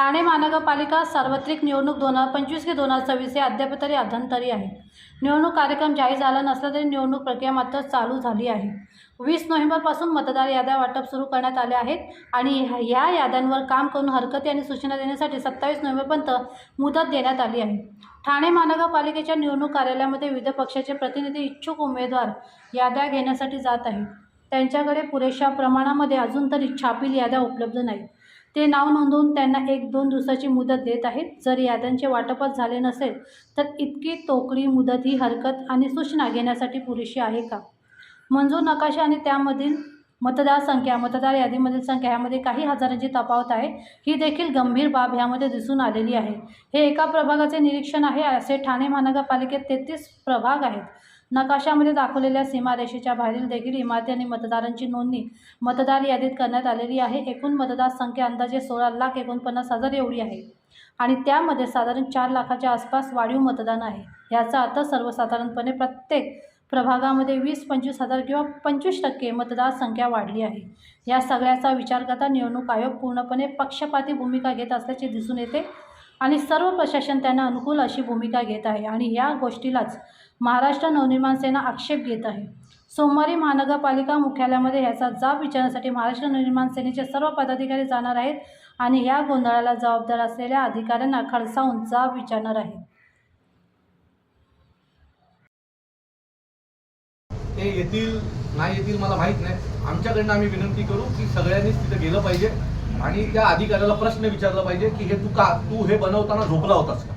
ठाणे महानगरपालिका सार्वत्रिक निवडणूक दोन हजार पंचवीस ते दोन हजार सव्वीस हे अद्याप तरी अध्यंतरी आहे. निवडणूक कार्यक्रम जाहीर झाला नसला तरी निवडणूक प्रक्रिया मात्र चालू झाली आहे. वीस नोव्हेंबरपासून मतदार याद्या वाटप सुरू करण्यात आल्या आहेत आणि ह्या- ह्या याद्यांवर काम करून हरकती आणि सूचना देण्यासाठी सत्तावीस नोव्हेंबरपर्यंत मुदत देण्यात आली आहे. ठाणे महानगरपालिकेच्या निवडणूक कार्यालयामध्ये विविध पक्षाचे प्रतिनिधी इच्छुक उमेदवार याद्या घेण्यासाठी जात आहेत. त्यांच्याकडे पुरेशा प्रमाणामध्ये अजून तरी छापील याद्या उपलब्ध नाहीत. ते नाव नोंदवून त्यांना एक दोन दिवसाची मुदत देत आहेत. जर याद्यांचे वाटपच झाले नसेल तर इतकी तोकडी मुदत ही हरकत आणि सूचना घेण्यासाठी पुरेशी आहे का? मंजूर नकाशा आणि त्यामधील मतदार संख्या मतदार यादीमधील संख्या यामध्ये काही हजारांची तफावत आहे. ही देखील गंभीर बाब ह्यामध्ये दिसून आलेली आहे. हे एका प्रभागाचे निरीक्षण आहे. असे ठाणे महानगरपालिकेत तेहतीस प्रभाग आहेत. नकाशामध्ये दाखवलेल्या सीमारेषेच्या बाहेरील देखील इमारती आणि मतदारांची नोंदणी मतदार यादीत करण्यात आलेली आहे. एकूण मतदार संख्या अंदाजे सोळा लाख एकोणपन्नास हजार एवढी आहे आणि त्यामध्ये साधारण चार लाखाच्या आसपास वाढीव मतदान आहे. याचा अर्थ सर्वसाधारणपणे प्रत्येक प्रभागामध्ये वीस पंचवीस हजार किंवा पंचवीस टक्के मतदारसंख्या वाढली आहे. या सगळ्याचा विचार करता निवडणूक आयोग पूर्णपणे पक्षपाती भूमिका घेत असल्याचे दिसून येते आणि सर्व प्रशासन त्यांना अनुकूल अशी भूमिका घेत आहे आणि या गोष्टीलाच महाराष्ट्र नवनिर्माण सेना आक्षेप घेत आहे. सोमवारी महानगरपालिका मुख्यालयामध्ये ह्याचा जाब विचारण्यासाठी महाराष्ट्र नवनिर्माण सेनेचे सर्व पदाधिकारी जाणार आहेत आणि या गोंधळाला जबाबदार असलेल्या अधिकाऱ्यांना खडसावून जाब विचारणार आहेत. ते येतील नाही येतील मला माहीत नाही. आमच्याकडनं आम्ही विनंती करू की सगळ्यांनीच तिथं गेलं पाहिजे आणि त्या अधिकाऱ्याला प्रश्न विचारला पाहिजे की हे तू का तू हे बनवताना झोपला होतास का?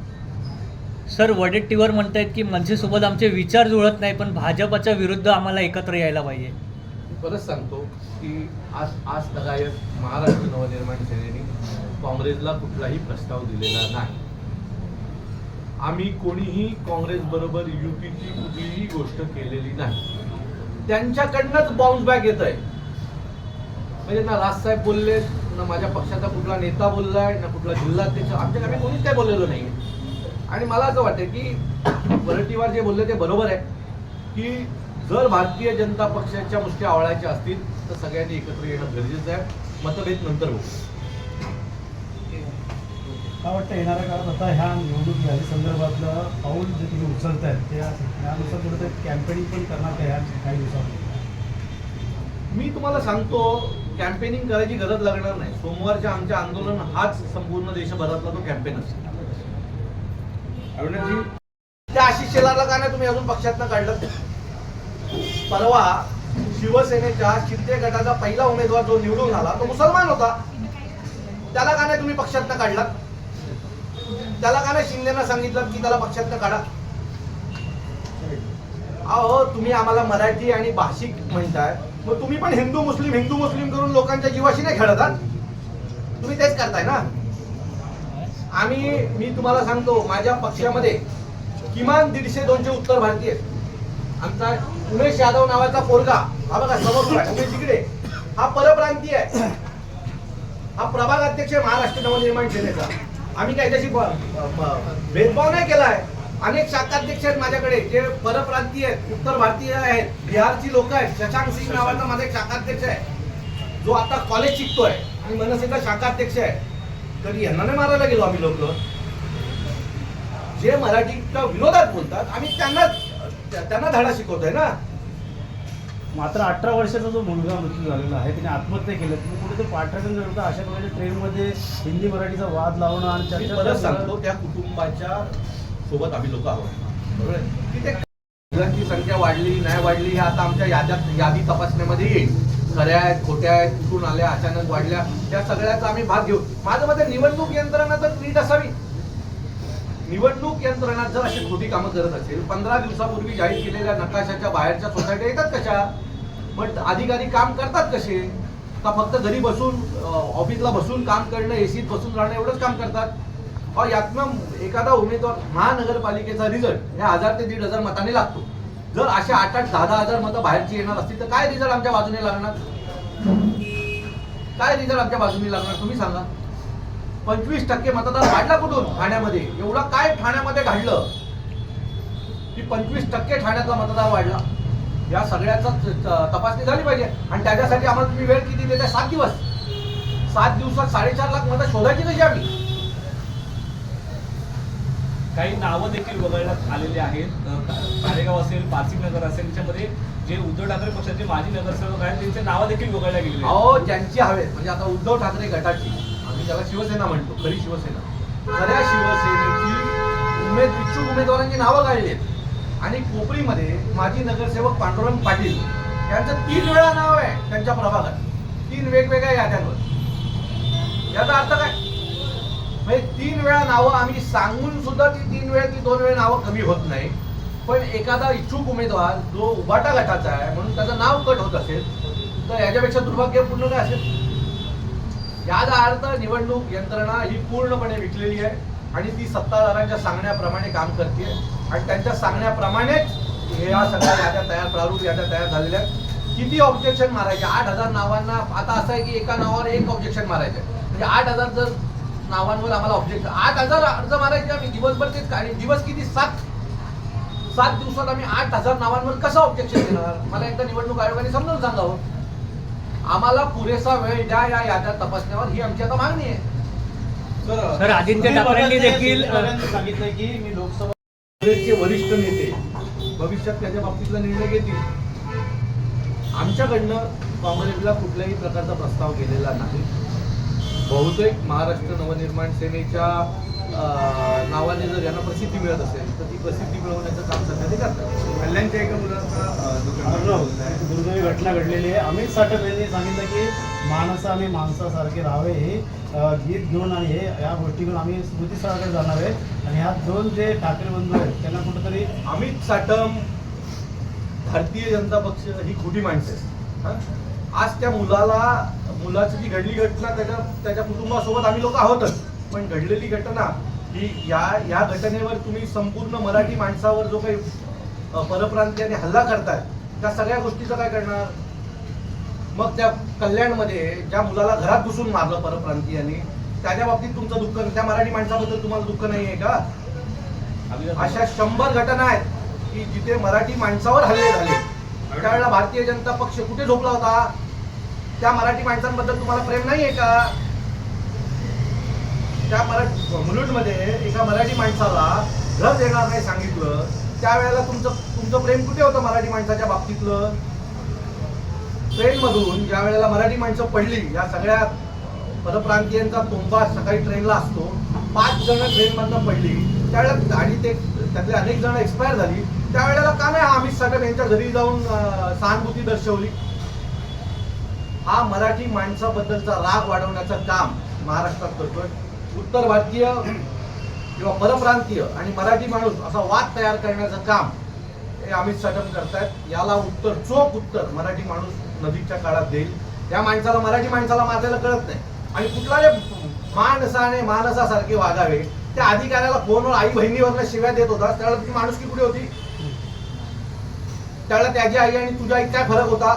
सर वडेट्टीवर म्हणतायत की मनसेसोबत आमचे विचार जुळत नाही पण भाजपच्या विरुद्ध आम्हाला एकत्र यायला पाहिजे. परत सांगतो की आज आज तगायत महाराष्ट्र नवनिर्माण सेनेने काँग्रेसला कुठलाही प्रस्ताव दिलेला नाही. आम्ही कोणीही काँग्रेस बरोबर युतीची कुठलीही गोष्ट केलेली नाही. त्यांच्याकडनंच बाउन्स बॅक येत आहे म्हणजे ना राजसाहेब बोलले ना माझ्या पक्षाचा कुठला नेता बोललाय ना कुठला जिल्हाध्यक्ष त्याच्या आमच्याकडे कोणीच काय बोललेलो नाही आणि मला असं वाटतं की वरटीवार जे बोलले ते बरोबर आहे की जर भारतीय जनता पक्षाच्या मुष्टी आवळायच्या असतील तर सगळ्यांनी एकत्र येणं गरजेचं आहे. मतभेद नंतर होऊ काय वाटतं येणाऱ्या काळात आता ह्या निवडणूक यादी संदर्भातलं पाऊल जे तुम्ही उचलत आहेत त्या त्यानुसार कुठं कॅम्पेनिंग पण करणार ह्या काही दिवसामध्ये मी तुम्हाला सांगतो कॅम्पेनिंग करायची गरज लागणार नाही. सोमवारच्या आमच्या आंदोलन हाच संपूर्ण देशभरातला तो कॅम्पेन असेल. त्या आशिष शेलारला का नाही तुम्ही अजून पक्षातनं काढलं? परवा शिवसेनेच्या शिंदे गटाचा पहिला उमेदवार जो निवडून झाला तो मुसलमान होता. त्याला का नाही तुम्ही पक्षातनं काढला? त्याला का नाही शिंदेना सांगितलं की त्याला पक्षातनं काढा? अहो तुम्ही आम्हाला मराठी आणि भाषिक म्हणताय. मग तुम्ही पण हिंदू मुस्लिम हिंदू मुस्लिम करून लोकांच्या जीवाशी नाही खेळत आहात तुम्ही तेच करताय ना? आम्ही मी तुम्हाला सांगतो माझ्या पक्षामध्ये किमान दीडशे दोनशे उत्तर भारतीय आहेत. आमचा उमेश यादव नावाचा पोरगा हा बघा समोर आहे, उमेश तिकडे हा परप्रांतीय आहे. हा प्रभाग अध्यक्ष आहे महाराष्ट्र नवनिर्माण सेनेचा. आम्ही ब- ब- भेदभाव नाही केलाय अनेक शाखाध्यक्ष आहेत माझ्याकडे जे परप्रांतीय आहेत उत्तर भारतीय आहेत बिहारची लोक आहेत शशांक सिंग नावाचा माझा एक शाखाध्यक्ष आहे. जो आता कॉलेज शिकतोय आणि मनसेचा शाखाध्यक्ष आहे. तरी यांना नाही मारायला गेलो आम्ही लोक. जे मराठीच्या विरोधात बोलतात आम्ही त्यांना त्यांना धडा शिकवतोय ना. मात्र अठरा वर्षाचा जो मुलगा मृत्यू झालेला आहे त्याने आत्महत्या केली. तुम्ही कुठेतरी पाठराखण करता अशा प्रकारच्या ट्रेनमध्ये हिंदी मराठीचा वाद लावणं आणि चर्चा सांगतो त्या कुटुंबाच्या सोबत आम्ही लोक आहोत. बरोबर आहे? की ते मुलांची संख्या वाढली नाही वाढली हे आता आमच्या याद्यात यादी तपासण्यामध्ये येईल. खऱ्या आहेत खोट्या आहेत कुठून आल्या अचानक वाढल्या त्या सगळ्याचा आम्ही भाग घेऊ. माझं मते निवडणूक यंत्रणा तर नीट असावी. निवडणूक यंत्रणा जर अशी खोटी कामं करत असेल पंधरा दिवसापूर्वी जाहीर केलेल्या नकाशाच्या बाहेरच्या सोसायट्या येतात कशा? पण अधिकारी काम करतात कसे? का फक्त घरी बसून ऑफिसला बसून काम करणं एसीत बसून राहणं एवढंच काम करतात? अहो यातनं एखादा उमेदवार महानगरपालिकेचा रिझल्ट हे हजार ते दीड हजार मताने लागतो. जर अशा आठ आठ दहा दहा हजार मतं बाहेरची येणार असतील तर काय रिझल्ट आमच्या बाजूने लागणार? काय रिझल्ट आमच्या बाजूने लागणार? तुम्ही सांगा. पंचवीस टक्के मतदार वाढला कुठून? ठाण्यामध्ये. एवढा काय ठाण्यामध्ये घडलं? की पंचवीस टक्के ठाण्याचा मतदार वाढला. या सगळ्याचा तपासणी झाली पाहिजे. आणि त्याच्यासाठी आम्हाला तुम्ही वेळ किती देता सात दिवस. सात दिवसात साडेचार लाख मतं शोधायची कशी आम्ही? काही नावं देखील वगळण्यात आलेली आहेत. कारेगाव असेल पारसिंगनगर असेल त्याच्यामध्ये जे उद्धव ठाकरे पक्षाचे माजी नगरसेवक आहेत त्यांचे नावं देखील वगळल्या गेली अहो ज्यांची हवेत म्हणजे आता उद्धव ठाकरे गटाची. आम्ही त्याला शिवसेना म्हणतो खरी शिवसेना. खऱ्या शिवसेनेची उमेद इच्छुक उमेदवारांची नावं काढली आहेत. आणि कोपरीमध्ये माजी नगरसेवक पांडुरंग पाटील यांचं तीन वेळा नाव आहे त्यांच्या प्रभागात. तीन वेगवेगळ्या याद्यांवर. याचा अर्थ काय? वेळा नावं आम्ही सांगून सुद्धा ती तीन वेळा ती दोन वेळा नावं कमी होत नाही. पण एखादा इच्छुक उमेदवार जो उबाटा गटाचा आहे म्हणून त्याचं नाव कट होत असेल तर याच्यापेक्षा दुर्भाग्यपूर्ण काय असेल? याचा अर्थ निवडणूक यंत्रणा ही पूर्णपणे विकलेली आहे आणि ती सत्ताधाऱ्यांच्या सांगण्याप्रमाणे काम करते. आणि त्यांच्या सांगण्याप्रमाणेच हे या सगळ्या याद्या तयार प्रारूप याद्या तयार झालेल्या आहेत. किती ऑब्जेक्शन मारायचे? आठ हजार नावांना आता असं आहे की एका नावावर एक ऑब्जेक्शन मारायचं. आहे म्हणजे आठ हजार जर नावांवर आम्हाला ऑब्जेक्ट आठ हजार अर्ज मारायचे आम्ही. दिवसभर तेच आणि दिवस किती? सात. सात दिवसात आम्ही आठ हजार नावांवर कसं ऑब्जेक्शन देणार मला एकदा निवडणूक आयोगाने समजावून सांगावं आम्हाला पुरेसा वेळ द्या या याद्या तपासण्यावर. ही आमची आता मागणी आहे. सर आदित्य ठाकरेंनी देखील सांगितलंय की मी लोकसभा काँग्रेसचे वरिष्ठ नेते भविष्यात त्याच्या बाबतीतला निर्णय घेतील. आमच्याकडनं काँग्रेसला कुठल्याही प्रकारचा प्रस्ताव केलेला नाही. बहुतेक महाराष्ट्र नवनिर्माण सेनेच्या अं, नावाने जर यांना प्रसिद्धी मिळत असेल तर ती प्रसिद्धी मिळवण्याचं काम सध्या ते करतात. कल्याणच्या एका मुलाचा दुर्दैवी घटना घडलेली आहे. अमित साठप यांनी सांगितलं की माणसं आम्ही माणसासारखे राहावे हे गीत घेऊन आणि हे या गोष्टी घेऊन आम्ही स्मृतीस्थळाकडे जाणार आहे. आणि ह्या दोन जे ठाकरे बंधू आहेत त्यांना कुठंतरी अमित साटम भारतीय जनता पक्ष ही खोटी माणसं आहेत. हं? आज त्या मुलाला मुलाची जी घडली घटना त्याच्या त्याच्या कुटुंबासोबत आम्ही लोक आहोतच. पण घडलेली घटना ही या या घटनेवर तुम्ही संपूर्ण मराठी माणसावर जो काही परप्रांतीयाने हल्ला करताय त्या सगळ्या गोष्टीचं काय करणार? मग त्या कल्याणमध्ये ज्या मुलाला घरात घुसून मारलं परप्रांतीयाने त्याच्या बाबतीत तुमचं दुःख त्या मराठी माणसाबद्दल तुम्हाला दुःख नाही आहे का? अशा शंभर घटना आहेत की जिथे मराठी माणसावर हल्ले झाले. त्यावेळेला भारतीय जनता पक्ष कुठे झोपला होता? त्या मराठी माणसांबद्दल तुम्हाला प्रेम नाही आहे का? त्या मराठी मुलुंडमध्ये एका मराठी माणसाला घर देणार नाही सांगितलं. त्यावेळेला तुमचं तुमचं प्रेम कुठे होतं मराठी माणसाच्या बाबतीतलं? ट्रेनमधून ज्या वेळेला मराठी माणसं पडली या सगळ्या परप्रांतीयांचा तोंबा सकाळी ट्रेनला असतो पाच जण ट्रेनमधनं पडली. त्यावेळेला आणि ते त्यातले अनेक जण एक्सपायर झाली. त्यावेळेला का नाही आम्ही सगळ्या त्यांच्या घरी जाऊन सहानुभूती दर्शवली? हा मराठी माणसाबद्दलचा राग वाढवण्याचं काम महाराष्ट्रात करतोय. उत्तर भारतीय किंवा परप्रांतीय आणि मराठी माणूस असा वाद तयार करण्याचं काम हे अमित साटम करतायत. याला उत्तर चोख उत्तर मराठी माणूस नजीकच्या काळात देईल. त्या माणसाला मराठी माणसाला मारलेलं कळत नाही. आणि कुठलाही माणसाने माणसासारखे वागावे त्या अधिकाऱ्याला फोनवर आई बहिणीवरनं शिव्या देत होता. त्यावेळेला ती माणुसकी कुठे होती? त्यावेळेला त्याची आई आणि तुझ्या आई काय फरक होता?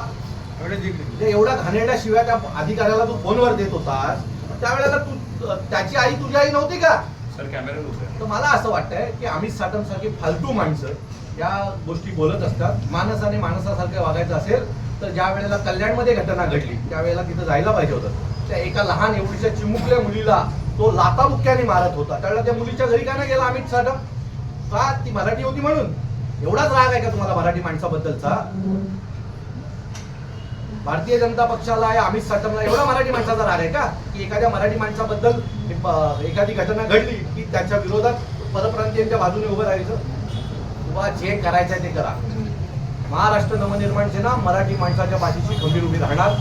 एवढ्या घाणेरड्या शिव्या त्या अधिकाऱ्याला तू फोनवर देत होतास त्यावेळेला तू त्याची आई तुझी आई नव्हती का? सर कॅमेरा तर मला असं वाटतंय की अमित साटम सारखी फालतू माणसं या गोष्टी बोलत असतात. माणसाने माणसासारखं वागायचं असेल तर ज्या वेळेला कल्याणमध्ये घटना घडली त्यावेळेला तिथं जायला पाहिजे होतं. त्या एका लहान एवढीच्या चिमुकल्या मुलीला तो लाताबुक्क्याने मारत होता. त्यावेळेला त्या मुलीच्या घरी काय नाही गेला अमित साटम का ती मराठी होती म्हणून? एवढाच राग आहे का तुम्हाला मराठी माणसाबद्दलचा? भारतीय जनता पक्षाला या अमित साटमला एवढा मराठी माणसाचा राग आहे का? की एखाद्या मराठी माणसाबद्दल एखादी घटना घडली की त्याच्या विरोधात परप्रांतीयांच्या बाजूने उभं राहायचं? किंवा जे करायचं आहे ते करा. महाराष्ट्र नवनिर्माण सेना मराठी माणसाच्या पाठीशी खंबीर उभी राहणार.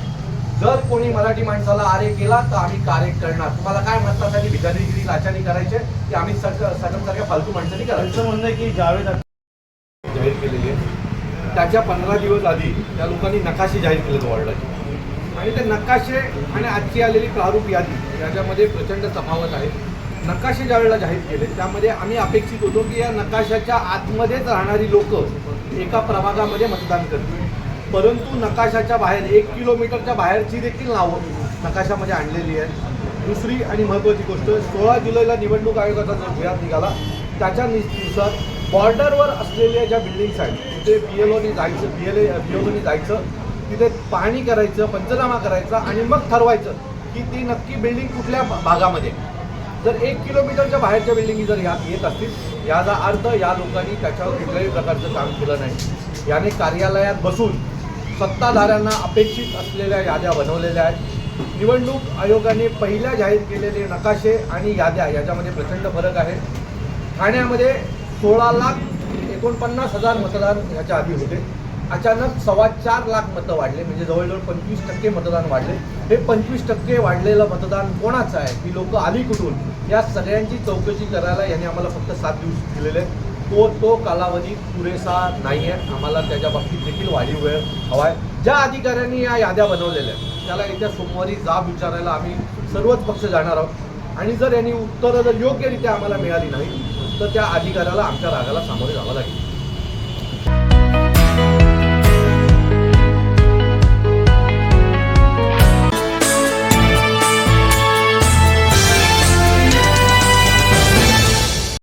जर कोणी मराठी माणसाला आरे केला तर आम्ही कार्य करणार. तुम्हाला काय म्हणतात भिकारीगिरी लाचारी करायचे की आम्ही साटम सारख्या फालतू माणसांनी करायचं? म्हणणं आहे की जावेद जाहीर केलेली आहे. त्याच्या पंधरा दिवस आधी त्या लोकांनी नकाशे जाहीर केलेत वॉर्डाचे आणि ते नकाशे आणि आजची आलेली प्रारूप यादी याच्यामध्ये प्रचंड तफावत आहे. नकाशे ज्या वेळेला जाहीर केले त्यामध्ये आम्ही अपेक्षित होतो की या नकाशाच्या आतमध्येच राहणारी लोक एका प्रभागामध्ये मतदान करतील. परंतु नकाशाच्या बाहेर एक किलोमीटरच्या बाहेरची देखील नावं नकाशामध्ये आणलेली आहेत. दुसरी आणि महत्त्वाची गोष्ट सोळा जुलैला निवडणूक आयोगाचा जो निघाला त्याच्या नुसार बॉर्डरवर असलेल्या ज्या बिल्डिंग्स आहेत तिथे बी एल ओने जायचं बी एल ए बी एल ओनी जायचं तिथे पाहणी करायचं पंचनामा करायचा आणि मग ठरवायचं की ती नक्की बिल्डिंग कुठल्या भागामध्ये. जर एक किलोमीटरच्या बाहेरच्या बिल्डिंगी जर यात येत असतील याचा अर्थ या लोकांनी त्याच्यावर कुठल्याही प्रकारचं काम केलं नाही. याने कार्यालयात बसून सत्ताधाऱ्यांना अपेक्षित असलेल्या याद्या बनवलेल्या आहेत. निवडणूक आयोगाने पहिल्या जाहीर केलेले नकाशे आणि याद्या याच्यामध्ये प्रचंड फरक आहे. ठाण्यामध्ये सोळा लाख एकोणपन्नास हजार मतदान ह्याच्या आधी होते. अचानक सव्वा चार लाख मतं वाढले म्हणजे जवळजवळ पंचवीस टक्के मतदान वाढले. हे पंचवीस टक्के वाढलेलं मतदान कोणाचं आहे? ही लोक आली कुठून? या सगळ्यांची चौकशी करायला यांनी आम्हाला फक्त सात दिवस दिलेले तो तो कालावधी पुरेसा नाही आहे आम्हाला त्याच्या बाबतीत देखील वाढीव वेळ हवा आहे ज्या अधिकाऱ्यांनी या याद्या बनवलेल्या आहेत त्याला येत्या सोमवारी जाब विचारायला आम्ही सर्वच पक्ष जाणार आहोत. आणि जर यांनी उत्तरं जर योग्यरित्या आम्हाला मिळाली नाही तर त्या अधिकाऱ्याला आमच्या रागाला सामोरे जावं लागेल.